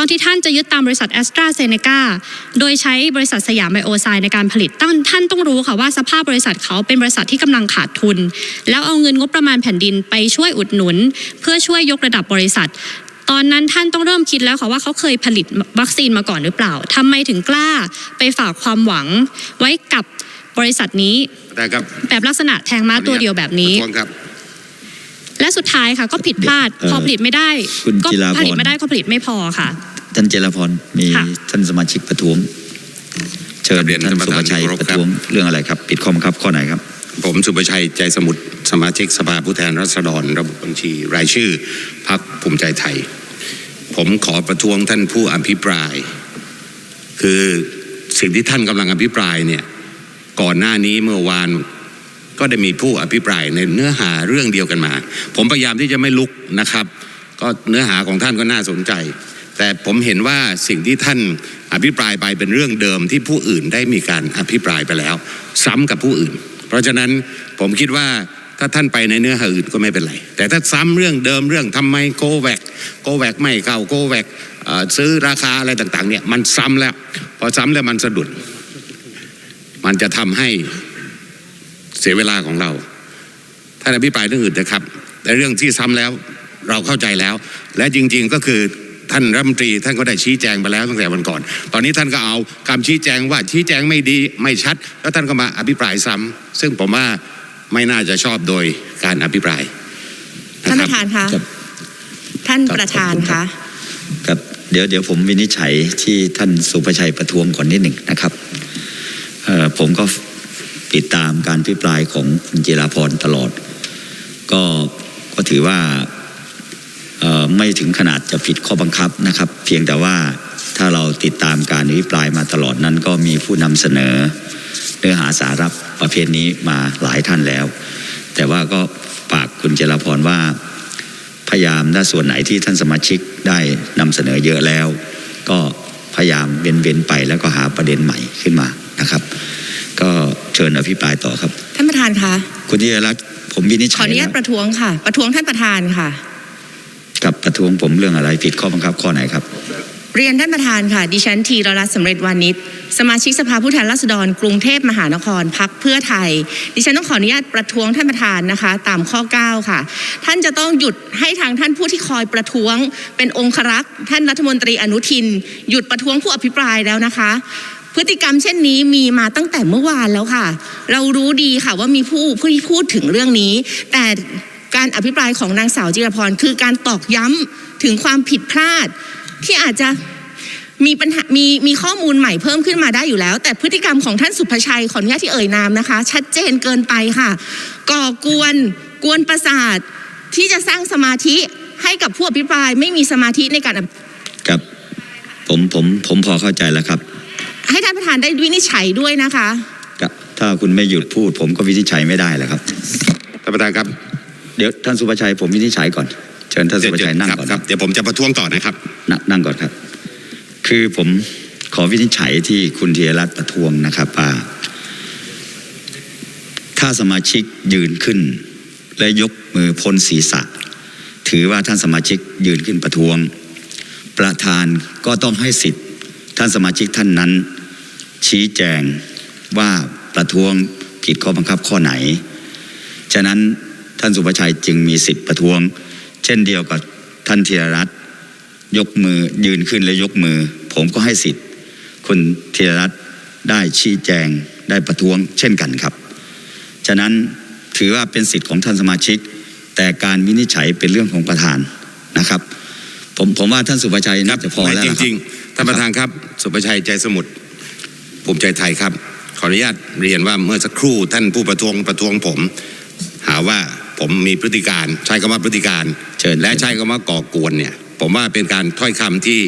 ตอนที่ท่านจะยึดตามบริษัทแอสตราเซเนกาโดยใช้บริษัทสยามไบโอไซน์ในการผลิตตั้งท่านต้องรู้ค่ะว่าสภาพบริษัทเขาเป็นบริษัทที่กำลังขาดทุน แล้วเอาเงินงบประมาณแผ่นดินไปช่วยอุดหนุน เพื่อช่วยยกระดับบริษัทตอนนั้นท่านต้องเริ่มคิดแล้วค่ะว่าเขาเคยผลิตวัคซีนมาก่อนหรือเปล่าทำไมถึงกล้าไปฝากความหวังไว้กับบริษัทนี้ได้ครับแบบลักษณะแทงม้าตัวเดียวแบบนี้ และสุดท้ายค่ะก็ผิดพลาดเอ่อพอผลิตไม่ได้คุณก็จิราพรผลิตไม่ได้ก็ผลิตไม่พอค่ะท่านเจรพรมีค่ะท่านสมาชิกประท้วง เชิญเรียนท่านท่านสุประภธานชัยที่เคารพประท้วงเรื่องอะไรครับปิดข้อบังคับข้อไหนครับ ผมสุประชัยใจสมุทรสมาชิกสภาผู้แทนราษฎร ระบบบัญชี รายชื่อพรรคภูมิใจไทย ผมขอประท้วงท่านผู้อภิปราย คือสิ่งที่ท่านกำลังอภิปรายเนี่ยก่อนหน้านี้เมื่อวาน ก็ได้มีผู้อภิปรายในเนื้อหาเรื่องเดียวกันมา ผมพยายามที่จะไม่ลุกนะครับ ก็เนื้อหาของท่านก็น่าสนใจ แต่ผมเห็นว่าสิ่งที่ท่านอภิปรายไปเป็นเรื่องเดิมที่ผู้อื่นได้มีการอภิปรายไปแล้ว ซ้ำกับผู้อื่น เพราะฉะนั้นผมคิดว่าถ้าท่านไปในเนื้อหาอื่นก็ไม่เป็นไร แต่ถ้าซ้ำเรื่องเดิมเรื่องทำไมโกแวกโกแวกไม่เข้าโกแวกซื้อราคาอะไรต่างๆเนี่ยมันซ้ำแล้ว พอซ้ำแล้วมันสะดุด มันจะทำให้ เสียเวลาของเราท่านอภิปรายเรื่องอื่นนะครับ แต่เรื่องที่ซ้ำแล้วเราเข้าใจแล้ว และจริง ๆก็คือท่านรัฐมนตรีท่านก็ได้ชี้แจงไปแล้วตั้งแต่วันก่อน ตอนนี้ท่านก็เอาคำชี้แจงว่าชี้แจงไม่ดีไม่ชัด แล้วท่านก็มาอภิปรายซ้ำซึ่งผมว่าไม่น่าจะชอบโดยการอภิปรายท่านนะปครับระธานคะครับท่านครับประธานขอบคุณครัคะบครับเดี๋ยวเดี๋ยวผมวินิจฉัยที่ท่านสุภชัยประท้วงก่อนนิดหนึ่งนะครับเอ่อผมก็ ติดตามการพิปรายของคุณจิราพรตลอด ก็ก็ถือว่าไม่ถึงขนาดจะผิดข้อบังคับนะครับ เพียงแต่ว่าถ้าเราติดตามการอภิปรายมาตลอดนั้น ก็มีผู้นำเสนอเนื้อหาสาระประเภทนี้มาหลายท่านแล้ว แต่ว่าก็ฝากคุณเจรพรว่า พยายามถ้าส่วนไหนที่ท่านสมาชิกได้นำเสนอเยอะแล้ว ก็พยายามเว้นๆไปแล้วก็หาประเด็นใหม่ขึ้นมานะครับ ก็เชิญอภิปรายต่อครับ ท่านประธานคะคุณธีรรักษ์ผมวินิจขอฉัอยนุญาตแล้วประท้วงค่ะ ประท้วงท่านประธานค่ะ กับประท้วงผมเรื่องอะไรผิดข้อบังคับข้อไหนครับ เรียนท่านประธานค่ะ ดิฉันธีรรัตน์สำเร็จวานิชสมาชิกสภาผู้แทนราษฎรกรุงเทพมหานครพักเพื่อไทย ดิฉันต้องขออนุญาตประท้วงท่านประธานนะคะ ตามข้อ 9 ค่ะ ท่านจะต้องหยุดให้ทางท่านผู้ที่คอยประท้วง เป็นองครักษ์ท่านรัฐมนตรีอนุทิน หยุดประท้วงผู้อภิปรายแล้วนะคะ พฤติกรรมเช่นนี้มีมาตั้งแต่เมื่อวานแล้วค่ะ เรารู้ดีค่ะว่ามีผู้ผู้ที่พูดถึงเรื่องนี้ แต่การอภิปรายของนางสาวจิรพรคือการตอกย้ำถึงความผิดพลาด ที่อาจจะมีปัญหามีมีข้อมูลใหม่เพิ่มขึ้นมาได้อยู่แล้ว แต่พฤติกรรมของท่านสุภชัยขออนุญาตที่เอ่ยนามนะคะ ชัดเจนเกินไปค่ะ ก่อกวนกวนประสาทที่จะสร้างสมาธิให้กับผู้อภิปรายไม่มีสมาธิในการอภิครับผมผมผมพอเข้าใจแล้วครับ ให้ท่านประธานได้วินิจฉัยด้วยนะคะ ครับถ้าคุณไม่หยุดพูด ผมก็วินิจฉัยไม่ได้แล้วครับ ท่านประธานครับเดี๋ยวท่านสุภชัยผมวินิจฉัยก่อน เชิญท่านสุภชัยนั่งครับก่อนครับเดี๋ยวผมจะประท้วงต่อนะครับนั่งนั่งก่อนครับ คือผมขอวินิจฉัยที่คุณธีรรัตน์ประท้วงนะครับว่าถ้าสมาชิกยืนขึ้น และยกมือพ้นศีรษะ ถือว่าท่านสมาชิกยืนขึ้นประท้วง ประธานก็ต้องให้สิทธิ์ท่านสมาชิกท่านนั้น ชี้แจงว่าประท้วงผิดข้อบังคับข้อไหน ฉะนั้นท่านสุภชัยจึงมีสิทธิ์ประท้วง เช่นเดียวกับท่านธีรรัตน์ยกมือยืนขึ้นและยกมือ ผมก็ให้สิทธิ์คุณธีรรัตน์ได้ชี้แจงได้ประท้วง เช่นกันครับ ฉะนั้นถือว่าเป็นสิทธิ์ของท่านสมาชิก แต่การวินิจฉัยเป็นเรื่องของประธานนะครับ ผมผมว่าท่านสุภชัยน่าจะพอแล้วจนะครับริงๆท่านประธานครับ สุประชัยใจสมุทร ภูมิใจไทยครับ ขออนุญาตเรียนว่าเมื่อสักครู่ท่านผู้ประท้วงประท้วงผม หาว่าผมมีพฤติการใช้คำว่าพฤติการเชิญและใช้คำว่าก่อกวนเนี่ย ผมว่าเป็นการถ้อยคำที่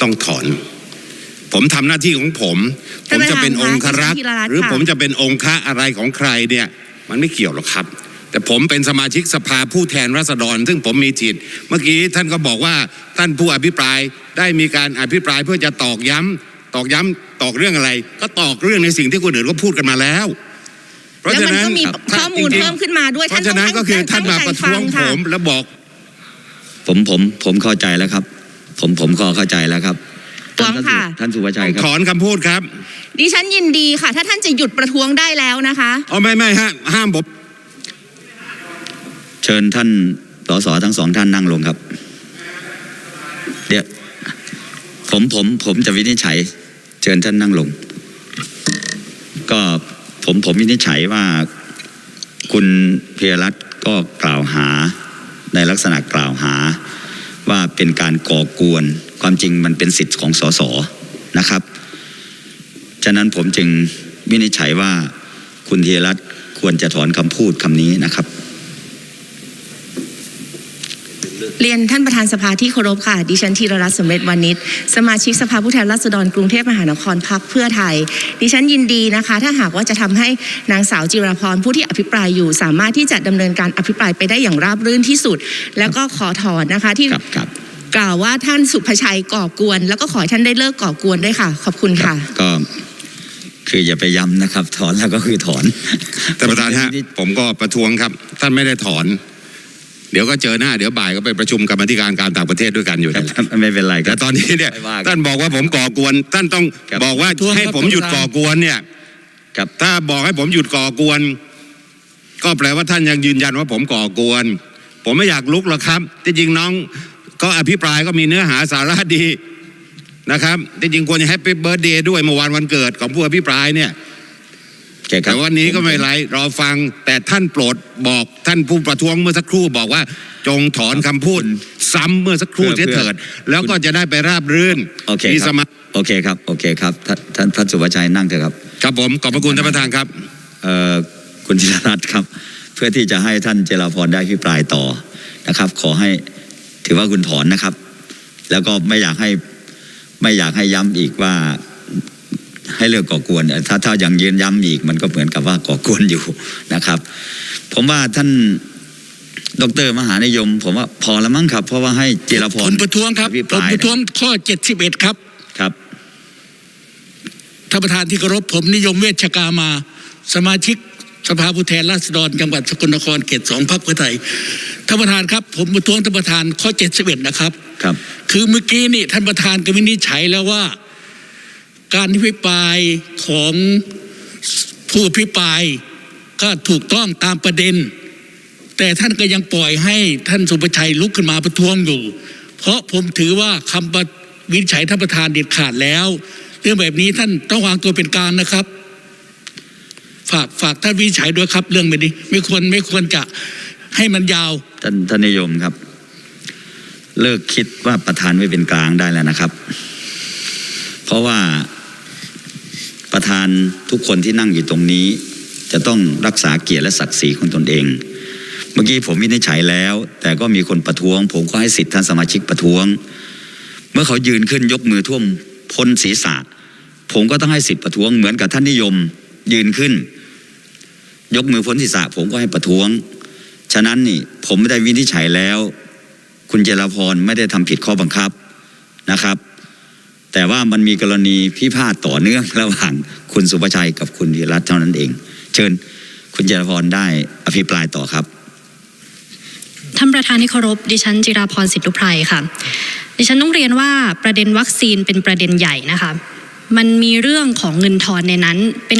ต้องถอน ผมทำหน้าที่ของผมผท่านมประธานจะเป็นองครักษ์คะดิฉันธีรรัตน์หรือค่ะผมจะเป็นองค์คะอะไรของใครเนี่ย มันไม่เกี่ยวหรอกครับแต่ผมเป็นสมาชิกสภาผู้แทนราษฎร ซึ่งผมมีจิต เมื่อกี้ท่านก็บอกว่าท่านผู้อภิปรายได้มีการอภิปรายเพื่อจะตอกย้ำ ตอกย้ำตอกเรื่องอะไร ก็ตอกเรื่องในสิ่งที่คนอื่นก็พูดกันมาแล้ว เพราะแล้วฉะมันนั้นก็มีครับข้อมูลจริงๆเพิ่มขึ้นมาด้วยเพท่านราะฉะนั้นต้งก็คือท่านมาตั้งใจประท้วงฟัผค่ะมแล้วบอก ผมผมผมเข้าใจแล้วครับ ผมผมก็เข้าใจแล้วครับฟ้องค่ะท่านสุภาชัยคถรับอนคำพูดครับ ดิฉันยินดีค่ะ ถ้าท่านจะหยุดประท้วงได้แล้วนะคะอ๋อไม่ไม่ฮะห้ามผมเชิญท่านสสทั้งสองท่านนั่งลงครับ เดี๋ยว ผมผมผมจะวินิจฉัย เชิญท่านนั่งลง ก็ผมผมวินิจฉัยว่า คุณเพียรัตก็กล่าวหา ในลักษณะกล่าวหา ว่าเป็นการก่อกวน ความจริงมันเป็นสิทธิ์ของสสนะครับ ฉะนั้นผมจึงวินิจฉัยว่าคุณเทียรัตควรจะถอนคำพูดคำนี้นะครับ เรียนท่านประธานสภาที่เคารพค่ะ ดิฉันธีรรัตน์สำเร็จวานิชสมาชิกสภาผู้แทนราษฎรกรุงเทพมหานครพักเพื่อไทย ดิฉันยินดีนะคะ ถ้าหากว่าจะทำให้นางสาวจิราพรผู้ที่อภิปรายอยู่ สามารถที่จะดำเนินการอภิปรายไปได้อย่างราบรื่นที่สุด แล้วก็ขอถอนนะคะที่ครับครับกล่าวว่าท่านสุภชัยก่อกวน แล้วก็ขอให้ท่านได้เลิกก่อกวนด้วยค่ะ ขอบคุณค่ะก็คืออย่าไปย้ำนะครับ ถอนแล้วก็คือถอนท่านประธานฮะผมก็ประท้วงครับ ท่านไม่ได้ถอน เดี๋ยวก็เจอหน้าเดี๋ยวบ่ายก็ไปประชุมกรรมาธิการการต่างประเทศด้วยกันอยู่ครันั่บนแหละไม่เป็นไรคแต่รับตอนนี้เนี่ยไม่ว่ากันท่านบอกว่าผมก่อกวน ท่านต้องครับบอกว่าประท้วงให้ครับผมหยุดท่านประธานก่อกวนเนี่ยครับถ้าบอกให้ผมหยุดก่อกวน ก็แปลว่าท่านยังยืนยันว่าผมก่อกวน ผมไม่อยากลุกหรอกครับที่จริงน้องก็อภิปรายก็มีเนื้อหาสาระดีนะครับที่จริงควรจะแฮปปี้เบิร์ดเดย์ด้วยเมื่อวานวันเกิดของผู้อภิปรายเนี่ยโอเคครับ แต่วันนี้ก็ไม่เป็นไรรอฟัง แต่ท่านโปรดบอกท่านผู้ประท้วงเมื่อสักครู่บอกว่า จงถอนคำพูด ซ้ำเมื่อสักครู่เพื่เสีอยเถิด แล้วก็จะได้ไปราบรื่นโอเคมีคสรับมาโอเคครับโอเคครับท่านท่านท่านสุภาชัยนั่งเถอะครับ ครับผมขอบพระคุณท่านประธานครับเอ่อคุณธีรรัตน์ครับ เพื่อที่จะให้ท่านเจราพรได้พิปรายต่อนะครับ ขอให้ถือว่าคุณถอนนะครับ แล้วก็ไม่อยากให้ไม่อยากให้ย้ำอีกว่า ให้เลิกก่อกวนถ้าถ้ายังยืนย้ำอีก มันก็เหมือนกับว่าก่อกวนอยู่นะครับ ผมว่าท่านดรมหานิยม ผมว่าพอแล้วมั้งครับ เพราะว่าให้เจรพผรมประท้วงครับอภิปผมรายประท้วงข้อ71ครับครับท่านประธานที่เคารพผมนิยมเวชกามา สมาชิกสภาผู้แทนราษฎรจังหวัดสกลนครเขตสองพักเพื่อไทยท่านประธานครับ ผมประท้วงท่านประธานข้อ71นะครับ ครับ คือเมื่อกี้นี่ท่านประธานก็วินิจฉัยแล้วว่า การอภิปรายของผู้อภิปรายก็ถูกต้องตามประเด็น แต่ท่านก็ยังปล่อยให้ท่านสุประชัยลุกขึ้นมาประท้วงอยู่ เพราะผมถือว่าคำวินิจฉัยท่านประธานเด็ดขาดแล้ว เรื่องแบบนี้ท่านต้องวางตัวเป็นกลางนะครับ ฝากฝากท่านวินิจฉัยด้วยครับ เรื่องแบบนี้ ไม่ควรไม่ควรจะให้มันยาวท่านท่านนิยมครับ เลิกคิดว่าประธานไม่เป็นกลางได้แล้วนะครับ เพราะว่า ประธานทุกคนที่นั่งอยู่ตรงนี้ จะต้องรักษาเกียรติและศักดิ์ศรีของตนเอง เมื่อกี้ผมวินิจฉัยแล้ว แต่ก็มีคนประท้วง ผมก็ให้สิทธิ์ท่านสมาชิกประท้วง เมื่อเขายืนขึ้นยกมือท่วมพ้นศีรษะ ผมก็ต้องให้สิทธิ์ประท้วงเหมือนกับท่านนิยมยืนขึ้น ยกมือพ้นศีรษะ ผมก็ให้ประท้วง ฉะนั้นนี่ผมไม่ได้วินิจฉัยแล้ว คุณเจรพรไม่ได้ทำผิดข้อบังคับนะครับ แต่ว่ามันมีกรณีพิพาทต่อเนื่องระหว่างคุณสุภชัยกับคุณธีรัตน์เท่านั้นเอง เชิญคุณเจรพรได้อภิปรายต่อครับท่านประธานที่เคารพดิฉันจิราพรสิทธุไพรค่ะ ดิฉันต้องเรียนว่าประเด็นวัคซีนเป็นประเด็นใหญ่นะคะ มันมีเรื่องของเงินทอนในนั้นเป็น